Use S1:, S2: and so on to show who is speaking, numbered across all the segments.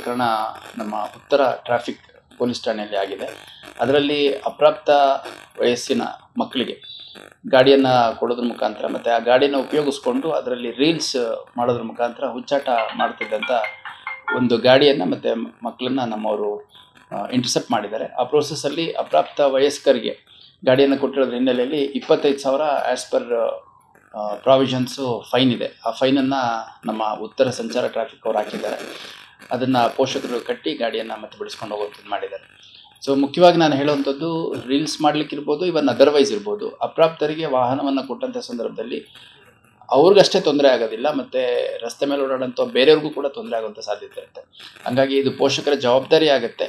S1: ಪ್ರಕರಣ ನಮ್ಮ ಉತ್ತರ ಟ್ರಾಫಿಕ್ ಪೊಲೀಸ್ ಠಾಣೆಯಲ್ಲಿ ಆಗಿದೆ. ಅದರಲ್ಲಿ ಅಪ್ರಾಪ್ತ ವಯಸ್ಸಿನ ಮಕ್ಕಳಿಗೆ ಗಾಡಿಯನ್ನು ಕೊಡೋದ್ರ ಮುಖಾಂತರ ಮತ್ತು ಆ ಗಾಡಿಯನ್ನು ಉಪಯೋಗಿಸ್ಕೊಂಡು ಅದರಲ್ಲಿ ರೀಲ್ಸ್ ಮಾಡೋದ್ರ ಮುಖಾಂತರ ಹುಚ್ಚಾಟ ಮಾಡ್ತಿದ್ದಂಥ ಒಂದು ಗಾಡಿಯನ್ನು ಮತ್ತು ಮಕ್ಕಳನ್ನ ನಮ್ಮವರು ಇಂಟರ್ಸೆಪ್ಟ್ ಮಾಡಿದ್ದಾರೆ. ಆ ಪ್ರೋಸೆಸ್ಸಲ್ಲಿ ಅಪ್ರಾಪ್ತ ವಯಸ್ಕರಿಗೆ ಗಾಡಿಯನ್ನು ಕೊಟ್ಟಿರೋದ್ರ ಹಿನ್ನೆಲೆಯಲ್ಲಿ ಇಪ್ಪತ್ತೈದು ಸಾವಿರ ಆ್ಯಸ್ ಪರ್ ಪ್ರಾವಿಷನ್ಸು ಫೈನ್ ಇದೆ. ಆ ಫೈನನ್ನು ನಮ್ಮ ಉತ್ತರ ಸಂಚಾರ ಟ್ರಾಫಿಕ್ ಅವ್ರು ಹಾಕಿದ್ದಾರೆ. ಅದನ್ನು ಪೋಷಕರು ಕಟ್ಟಿ ಗಾಡಿಯನ್ನು ಮತ್ತೆ ಬಿಡಿಸ್ಕೊಂಡು ಹೋಗುವಂಥದ್ದು ಮಾಡಿದ್ದಾರೆ. ಸೊ ಮುಖ್ಯವಾಗಿ ನಾನು ಹೇಳುವಂಥದ್ದು ರೀಲ್ಸ್ ಮಾಡಲಿಕ್ಕಿರ್ಬೋದು ಇವನ್ ಅದರ್ವೈಸ್ ಇರ್ಬೋದು, ಅಪ್ರಾಪ್ತರಿಗೆ ವಾಹನವನ್ನು ಕೊಟ್ಟಂಥ ಸಂದರ್ಭದಲ್ಲಿ ಅವ್ರಿಗಷ್ಟೇ ತೊಂದರೆ ಆಗೋದಿಲ್ಲ, ಮತ್ತು ರಸ್ತೆ ಮೇಲೆ ಓಡಾಡೋಂಥ ಬೇರೆಯವ್ರಿಗೂ ಕೂಡ ತೊಂದರೆ ಆಗುವಂಥ ಸಾಧ್ಯತೆ ಇರುತ್ತೆ. ಹಾಗಾಗಿ ಇದು ಪೋಷಕರ ಜವಾಬ್ದಾರಿ ಆಗುತ್ತೆ.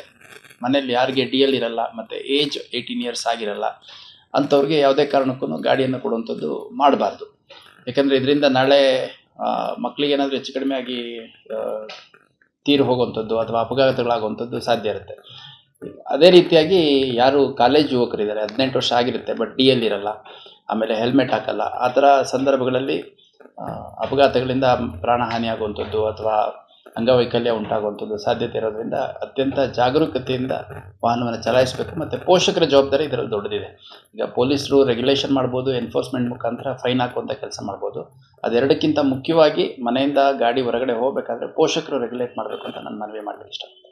S1: ಮನೇಲಿ ಯಾರಿಗೆ ಡಿ ಎಲ್ ಇರಲ್ಲ, ಮತ್ತು ಏಜ್ ಏಯ್ಟೀನ್ ಇಯರ್ಸ್ ಆಗಿರಲ್ಲ, ಅಂಥವ್ರಿಗೆ ಯಾವುದೇ ಕಾರಣಕ್ಕೂ ಗಾಡಿಯನ್ನು ಕೊಡುವಂಥದ್ದು ಮಾಡಬಾರ್ದು. ಯಾಕಂದರೆ ಇದರಿಂದ ನಾಳೆ ಮಕ್ಕಳಿಗೆ ಏನಾದರೂ ಹೆಚ್ಚು ಕಡಿಮೆ ಆಗಿ ತೀರು ಹೋಗುವಂಥದ್ದು ಅಥವಾ ಅಪಘಾತಗಳಾಗುವಂಥದ್ದು ಸಾಧ್ಯ ಇರುತ್ತೆ. ಅದೇ ರೀತಿಯಾಗಿ ಯಾರು ಕಾಲೇಜ್ ಯುವಕರಿದ್ದಾರೆ, ಹದಿನೆಂಟು ವರ್ಷ ಆಗಿರುತ್ತೆ, ಬಟ್ ಡಿ ಎಲ್ ಇರಲ್ಲ, ಆಮೇಲೆ ಹೆಲ್ಮೆಟ್ ಹಾಕಲ್ಲ, ಆ ಥರ ಸಂದರ್ಭಗಳಲ್ಲಿ ಅಪಘಾತಗಳಿಂದ ಪ್ರಾಣಹಾನಿ ಆಗುವಂಥದ್ದು ಅಥವಾ ಅಂಗವೈಕಲ್ಯ ಉಂಟಾಗುವಂಥದ್ದು ಸಾಧ್ಯತೆ ಇರೋದ್ರಿಂದ ಅತ್ಯಂತ ಜಾಗರೂಕತೆಯಿಂದ ವಾಹನವನ್ನು ಚಲಾಯಿಸಬೇಕು ಮತ್ತು ಪೋಷಕರ ಜವಾಬ್ದಾರಿ ಇದರಲ್ಲಿ ದೊಡ್ಡದಿದೆ. ಈಗ ಪೊಲೀಸರು ರೆಗ್ಯುಲೇಷನ್ ಮಾಡ್ಬೋದು ಎನ್ಫೋರ್ಸ್ಮೆಂಟ್ ಮುಖಾಂತರ ಫೈನ್ ಹಾಕುವಂಥ ಕೆಲಸ ಮಾಡ್ಬೋದು. ಅದೆರಡಕ್ಕಿಂತ ಮುಖ್ಯವಾಗಿ ಮನೆಯಿಂದ ಗಾಡಿ ಹೊರಗಡೆ ಹೋಗಬೇಕಾದ್ರೆ ಪೋಷಕರು ರೆಗ್ಯುಲೇಟ್ ಮಾಡಬೇಕು ಅಂತ ನಾನು ಮನವಿ ಮಾಡಲಿಕ್ಕೆ ಇಷ್ಟಪಡ್ತೀನಿ